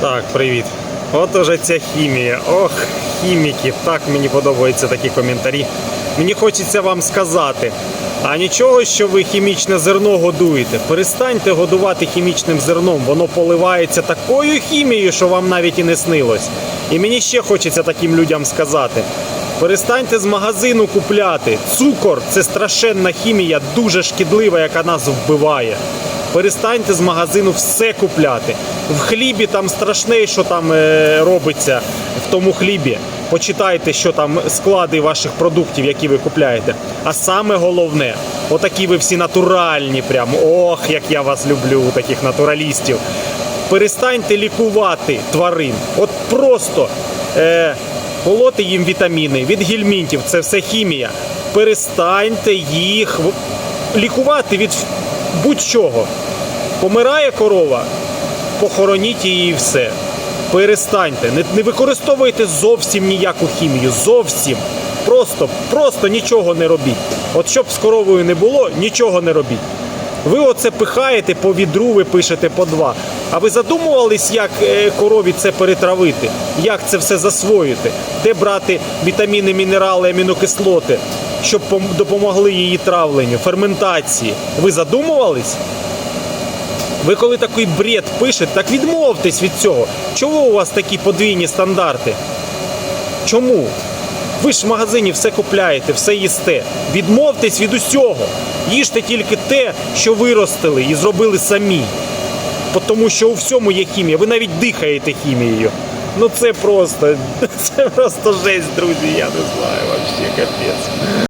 Так, привіт. От уже ця хімія. Ох, хіміки. Так мені подобаються такі коментарі. Мені хочеться вам сказати. А нічого, що ви хімічне зерно годуєте. Перестаньте годувати хімічним зерном. Воно поливається такою хімією, що вам навіть і не снилось. І мені ще хочеться таким людям сказати. Перестаньте з магазину купляти. Цукор це страшенна хімія, дуже шкідлива, яка нас вбиває. Перестаньте з магазину все купляти. В хлібі там страшне, що там е, робиться в тому хлібі. Почитайте, що там склади ваших продуктів, які ви купляєте. А саме головне, отакі ви всі натуральні, прям ох, як я вас люблю, таких натуралістів. Перестаньте лікувати тварин. От просто е, полоти їм вітаміни від гельмінтів, це все хімія. Перестаньте їх лікувати від будь-чого. Помирає корова, похороніть її і все. Перестаньте, не, не використовуйте зовсім ніяку хімію. Зовсім. Просто, просто нічого не робіть. От щоб з коровою не було, нічого не робіть. Ви оце пихаєте по відру, ви пишете по два. А ви задумувались, як е, корові це перетравити? Як це все засвоїти? Де брати вітаміни, мінерали, амінокислоти, щоб допомогли її травленню, ферментації? Ви задумувались? Ви коли такий бред пишете, так відмовтесь від цього. Чому у вас такі подвійні стандарти? Чому? Ви ж в магазині все купляєте, все їсте. Відмовтесь від усього. Їжте тільки те, що виростили і зробили самі. Тому що у всьому є хімія. Ви навіть дихаєте хімією. Ну це просто, це просто жесть, друзі. Я не знаю, взагалі капець.